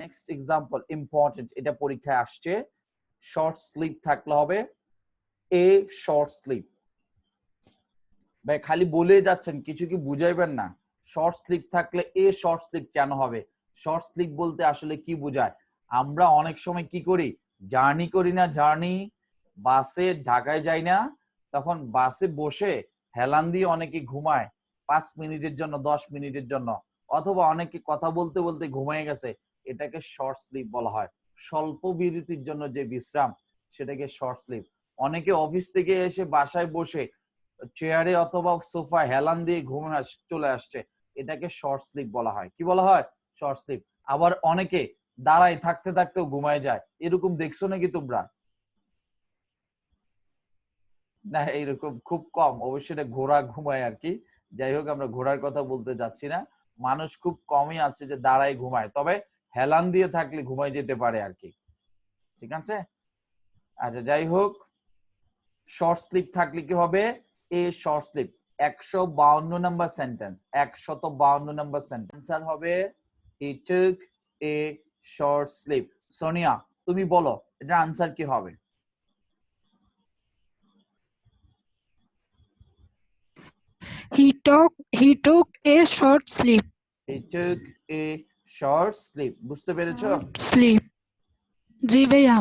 Next example important এটা পরীক্ষায় আসছে। শর্ট স্লিপ থাকলে হবে। এ শর্ট স্লিপ ভাই, খালি বলে যাচ্ছেন, কিছু কি বুঝাইবেন না? শর্ট স্লিপ থাকলে এ শর্ট স্লিপ কেন হবে? শর্ট স্লিপ বলতে আসলে কি বোঝায়? আমরা অনেক সময় কি করি? জার্নি করি না জার্নি বাসে, ঢাকায় যাই না। তখন বাসে বসে হেলান দিয়ে অনেকে ঘুমায়। পাঁচ মিনিটের জন্য, দশ মিনিটের জন্য। অথবা অনেকে কথা বলতে বলতে ঘুমিয়ে গেছে। এটাকে শর্ট স্লিপ বলা হয়। স্বল্প বিরতির জন্য যে বিশ্রাম, সেটাকে শর্ট স্লিপ অনেকে অফিস থেকে এসে বাসায় বসে চেয়ারে অথবা সোফায় হেলান দিয়ে ঘুমে চলে আসছে, এটাকে শর্ট স্লিপ বলা হয়। কি বলা হয়? শর্ট স্লিপ আবার অনেকে দাঁড়ায়, থাকতে থাকতেও ঘুমায় যায়। এরকম দেখছ নাকি তোমরা? না, এইরকম খুব কম। অবশ্যই এটা ঘোড়া ঘুমায় আর কি। যাই হোক, আমরা ঘোড়ার কথা বলতে যাচ্ছি না। মানুষ খুব কমই আছে যে দাঁড়ায় ঘুমায়। তবে হেলান দিয়ে থাকলে ঘুমাই যেতে পারে আর কি। ঠিক আছে? আচ্ছা যাই হোক শর্ট স্লিপ থাকলে কি হবে? এ শর্ট স্লিপ একশো বাউন্ন নাম্বার সেন্টেন্স একশত বাউন্ন নাম্বার সেন্টেন্স আর হবে he took a short sleep Sonia তুমি বলো এটা আনসার কি হবে? He took he took a short sleep. He took a short sleep বুঝতে পেরেছ Sleep. জি ভাইয়া